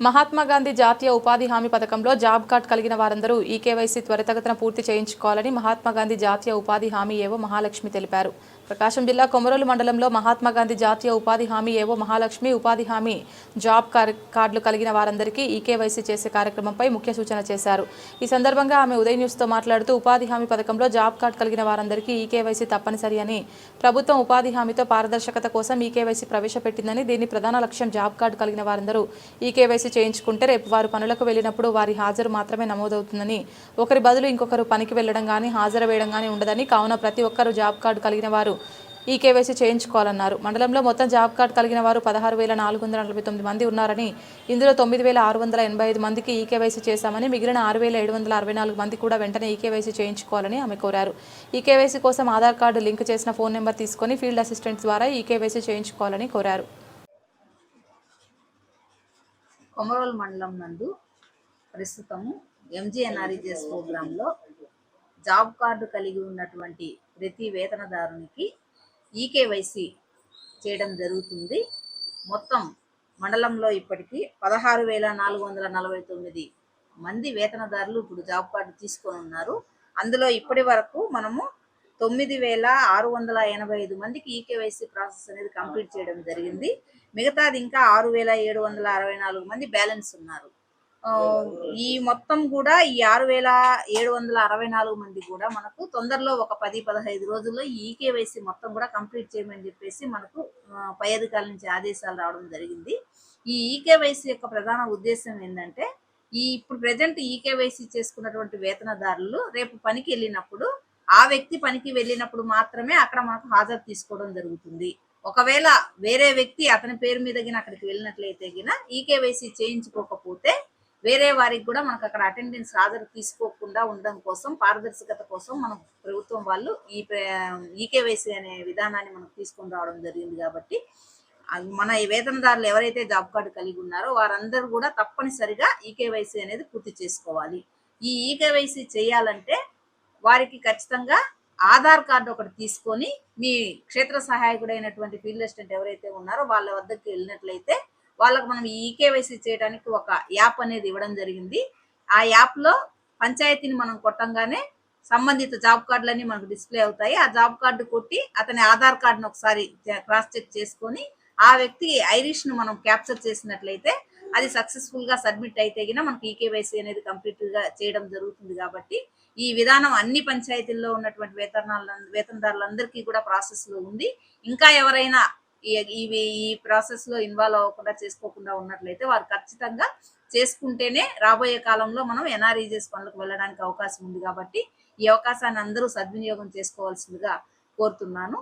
మహాత్మా గాంధీ జాతీయ ఉపాధి హామీ పథకంలో జాబ్ కార్డ్ కలిగిన వారందరూ ఈ కేవైసీ త్వరితగతిన పూర్తి చేయించుకోవాలని మహాత్మా గాంధీ జాతీయ ఉపాధి హామీ ఏవో మహాలక్ష్మి తెలిపారు. ప్రకాశం జిల్లా కొమరోలు మండలంలో మహాత్మా గాంధీ జాతీయ ఉపాధి హామీ ఏవో మహాలక్ష్మి ఉపాధి హామీ జాబ్ కార్- కార్డులు కలిగిన వారందరికీ ఈ కేవైసీ చేసే కార్యక్రమంపై ముఖ్య సూచన చేశారు. ఈ సందర్భంగా ఆమె ఉదయ్ న్యూస్తో మాట్లాడుతూ ఉపాధి హామీ పథకంలో జాబ్ కార్డు కలిగిన వారందరికీ ఈ కేవైసీ తప్పనిసరి అని ప్రభుత్వం ఉపాధి హామీతో పారదర్శకత కోసం ఈ కేవైసీ ప్రవేశపెట్టిందని దీని ప్రధాన లక్ష్యం జాబ్ కార్డు కలిగిన వారందరూ ఈ కేవైసీ చేయించుకుంటే రేపు వారు పనులకు వెళ్ళినప్పుడు వారి హాజరు మాత్రమే నమోదవుతుందని ఒకరి బదులు ఇంకొకరు పనికి వెళ్ళడం కానీ హాజరు వేయడం కానీ ఉండదని కావున ప్రతి ఒక్కరూ జాబ్ కార్డు కలిగిన వారు ఈ కేవైసీ చేయించుకోవాలన్నారు. మండలంలో మొత్తం జాబ్ కార్డు కలిగిన వారు పదహారు వేల నాలుగు వందల నలభై తొమ్మిది మంది ఉన్నారని ఇందులో తొమ్మిది వేల ఆరు వందల ఎనభై ఐదు మందికి ఈ కేవైసీ చేశామని మిగిలిన ఆరు వేల ఏడు వందల అరవై నాలుగు మంది కూడా వెంటనే ఈ కేవైసీ చేయించుకోవాలని ఆమె కోరారు. ఈ కేవైసీ కోసం ఆధార్ కార్డు లింక్ చేసిన ఫోన్ నెంబర్ తీసుకొని ఫీల్డ్ అసిస్టెంట్ ద్వారా ఈ కేవైసీ చేయించుకోవాలని కోరారు. మండలం నందు ప్రస్తుతము ఎంజీఎన్ఆర్ఈజీఎస్ ప్రోగ్రాంలో జాబ్ కార్డు కలిగి ఉన్నటువంటి ప్రతి వేతనదారునికి ఈకేవైసీ చేయడం జరుగుతుంది. మొత్తం మండలంలో ఇప్పటికీ పదహారు వేల నాలుగు వందల నలభై తొమ్మిది మంది వేతనదారులు ఇప్పుడు జాబ్ కార్డు తీసుకొని ఉన్నారు. అందులో ఇప్పటి వరకు మనము తొమ్మిది వేల ఆరు వందల ఎనభై ఐదు మందికి ఈకేవైసీ ప్రాసెస్ అనేది కంప్లీట్ చేయడం జరిగింది. మిగతాది ఇంకా ఆరు వేల ఏడు వందల అరవై నాలుగు మంది బ్యాలెన్స్ ఉన్నారు. ఈ మొత్తం కూడా ఈ ఆరు వేల ఏడు వందల అరవై నాలుగు మంది కూడా మనకు తొందరలో ఒక పది పదహైదు రోజుల్లో ఈ కేవైసీ మొత్తం కూడా కంప్లీట్ చేయమని చెప్పేసి మనకు పై అధికారుల నుంచి ఆదేశాలు రావడం జరిగింది. ఈ ఈకేవైసీ యొక్క ప్రధాన ఉద్దేశం ఏంటంటే ఈ ఇప్పుడు ప్రజెంట్ ఈకేవైసీ చేసుకున్నటువంటి వేతనదారులు రేపు పనికి వెళ్ళినప్పుడు ఆ వ్యక్తి పనికి వెళ్ళినప్పుడు మాత్రమే అక్కడ మనకు హాజరు తీసుకోవడం జరుగుతుంది. ఒకవేళ వేరే వ్యక్తి అతని పేరు మీద అక్కడికి వెళ్ళినట్లయితే గిన ఈకేవైసీ చేయించుకోకపోతే వేరే వారికి కూడా మనకు అక్కడ అటెండెన్స్ హాజరు తీసుకోకుండా ఉండడం కోసం పారదర్శకత కోసం మనం ప్రభుత్వం వాళ్ళు ఈ ఈకేవైసీ అనే విధానాన్ని మనకు తీసుకొని రావడం జరిగింది కాబట్టి అది మన వేతనదారులు ఎవరైతే జాబ్ కార్డు కలిగి ఉన్నారో వారందరూ కూడా తప్పనిసరిగా ఈకేవైసీ అనేది పూర్తి చేసుకోవాలి. ఈ ఈకేవైసీ చేయాలంటే వారికి ఖచ్చితంగా ఆధార్ కార్డు ఒకటి తీసుకొని మీ క్షేత్ర సహాయకుడైనటువంటి ఫీల్డ్ అసిస్టెంట్ ఎవరైతే ఉన్నారో వాళ్ళ వద్దకు వెళ్ళినట్లయితే వాళ్ళకి మనం ఈ ఈకేవైసీ చేయడానికి ఒక యాప్ అనేది ఇవ్వడం జరిగింది. ఆ యాప్లో పంచాయతీని మనం కొట్టంగానే సంబంధిత జాబ్ కార్డులన్నీ మనకు డిస్ప్లే అవుతాయి. ఆ జాబ్ కార్డు కొట్టి అతని ఆధార్ కార్డును ఒకసారి క్రాస్ చెక్ చేసుకొని ఆ వ్యక్తి ఐరిష్ను మనం క్యాప్చర్ చేసినట్లయితే అది సక్సెస్ఫుల్గా సబ్మిట్ అయితే గిన మనకి ఈకేవైసీ అనేది కంప్లీట్గా చేయడం జరుగుతుంది కాబట్టి ఈ విధానం అన్ని పంచాయతీల్లో ఉన్నటువంటి వేతనాల వేతనదారులందరికీ కూడా ప్రాసెస్లో ఉంది. ఇంకా ఎవరైనా ఇవి ఈ ప్రాసెస్లో ఇన్వాల్వ్ అవ్వకుండా చేసుకోకుండా ఉన్నట్లయితే వారు ఖచ్చితంగా చేసుకుంటేనే రాబోయే కాలంలో మనం ఎన్ఆర్ఈజెస్ పనులకు వెళ్ళడానికి అవకాశం ఉంది కాబట్టి ఈ అవకాశాన్ని అందరూ సద్వినియోగం చేసుకోవాల్సిందిగా కోరుతున్నాను.